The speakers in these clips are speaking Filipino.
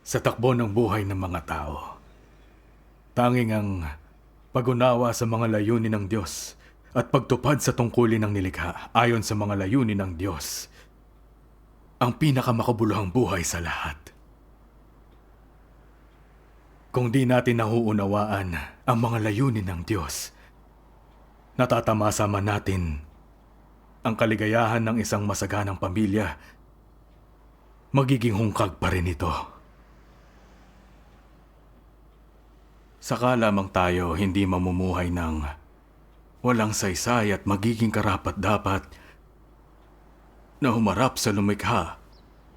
sa takbo ng buhay ng mga tao. Tanging ang pag-unawa sa mga layunin ng Diyos at pagtupad sa tungkulin ng nilikha ayon sa mga layunin ng Diyos ang pinakamakabuluhang buhay sa lahat. Kung di natin nahuunawaan ang mga layunin ng Diyos, natatamasa man natin ang kaligayahan ng isang masaganang pamilya, magiging hungkag pa rin ito. Saka lamang tayo hindi mamumuhay ng walang saysay at magiging karapat-dapat na humarap sa lumikha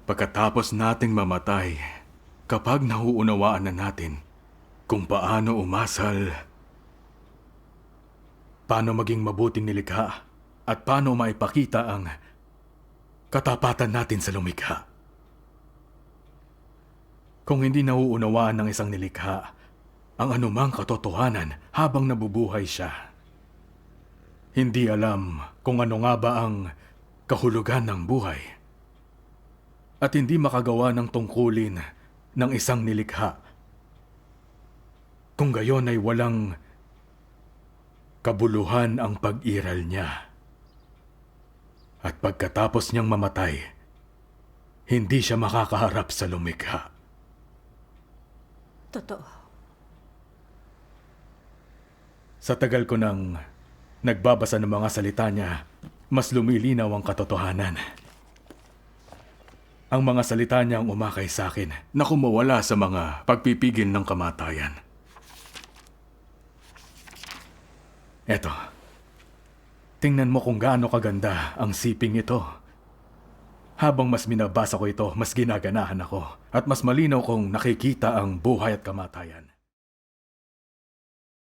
pagkatapos nating mamatay kapag nauunawaan na natin kung paano umasal, paano maging mabuting nilikha at paano maipakita ang katapatan natin sa lumikha. Kung hindi nauunawaan ng isang nilikha ang anumang katotohanan habang nabubuhay siya, hindi alam kung ano nga ba ang kahulugan ng buhay at hindi makagawa ng tungkulin ng isang nilikha. Kung gayon ay walang kabuluhan ang pag-iral niya. At pagkatapos niyang mamatay, hindi siya makakaharap sa lumikha. Totoo. Sa tagal ko nang nagbabasa ng mga salita niya, mas lumilinaw ang katotohanan. Ang mga salita niya ang umakay sa akin na kumawala sa mga pagpipigil ng kamatayan. Eto, tingnan mo kung gaano kaganda ang siping ito. Habang mas binabasa ko ito, mas ginaganahan ako at mas malinaw kong nakikita ang buhay at kamatayan.